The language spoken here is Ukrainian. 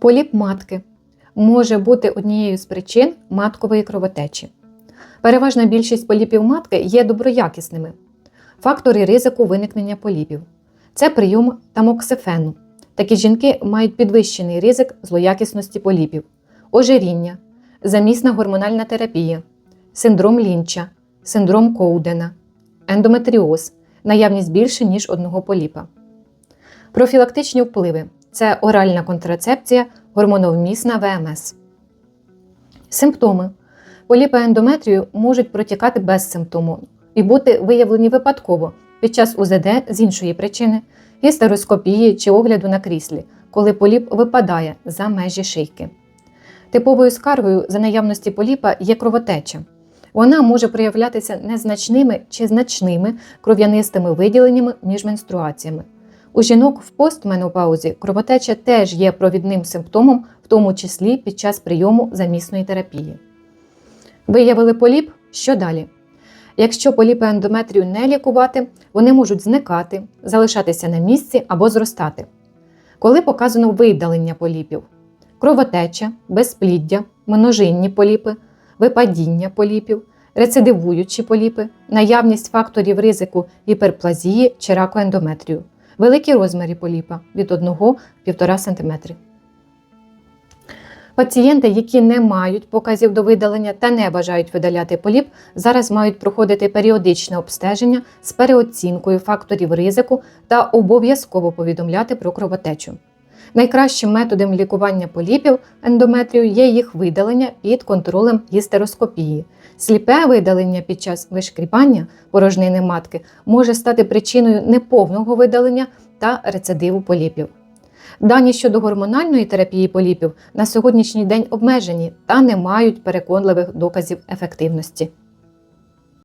Поліп матки може бути однією з причин маткової кровотечі. Переважна більшість поліпів матки є доброякісними. Фактори ризику виникнення поліпів це прийом тамоксифену. Такі жінки мають підвищений ризик злоякісності поліпів, ожиріння, замісна гормональна терапія, синдром лінча, синдром Коудена, ендометріоз, наявність більше, ніж одного поліпа. Профілактичні впливи це оральна контрацепція, гормоновмісна ВМС. Симптоми. Поліпи ендометрію можуть протікати без симптому і бути виявлені випадково під час УЗД з іншої причини, гістероскопії чи огляду на кріслі, коли поліп випадає за межі шийки. Типовою скаргою за наявності поліпа є кровотеча. Вона може проявлятися незначними чи значними кров'янистими виділеннями між менструаціями. У жінок в постменопаузі кровотеча теж є провідним симптомом, в тому числі під час прийому замісної терапії. Виявили поліп? Що далі? Якщо поліпи ендометрію не лікувати, вони можуть зникати, залишатися на місці або зростати. Коли показано видалення поліпів, кровотеча, безпліддя, множинні поліпи, випадіння поліпів, рецидивуючі поліпи, наявність факторів ризику гіперплазії чи раку ендометрію, великі розміри поліпа від 1-1,5 см. Пацієнти, які не мають показів до видалення та не бажають видаляти поліп, зараз мають проходити періодичне обстеження з переоцінкою факторів ризику та обов'язково повідомляти про кровотечу. Найкращим методом лікування поліпів ендометрію є їх видалення під контролем гістероскопії. Сліпе видалення під час вишкріпання порожнини матки може стати причиною неповного видалення та рецидиву поліпів. Дані щодо гормональної терапії поліпів на сьогоднішній день обмежені та не мають переконливих доказів ефективності.